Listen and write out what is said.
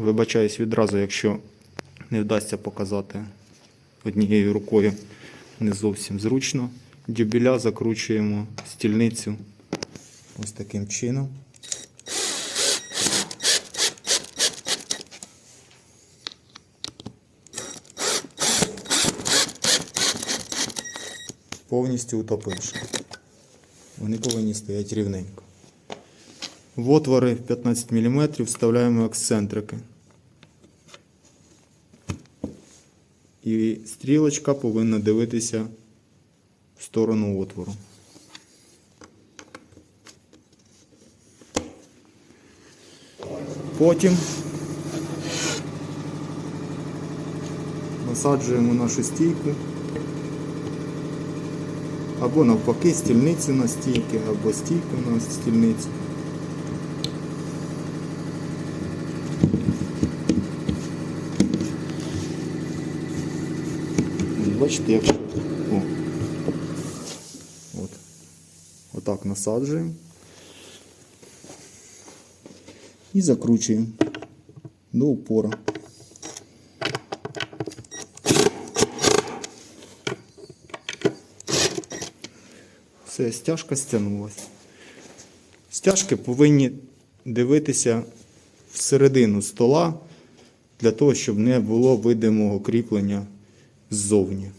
Вибачаюсь відразу, якщо не вдасться показати однією рукою не зовсім зручно. Дюбеля закручуємо стільницю ось таким чином. Повністю утопивши. Вони повинні стояти рівненько. В отвори 15 мм вставляємо ексцентрики. І стрілочка повинна дивитися в сторону отвору. Потім насаджуємо нашу стійку. Або навпаки стільницю на стійки, або стійку на стільницю. Бачите, як. О. От. Отак насаджуємо. І закручуємо до упора. Все, стяжка стягнулася. Стяжки повинні дивитися всередину стола для того, щоб не було видимого кріплення ззовні.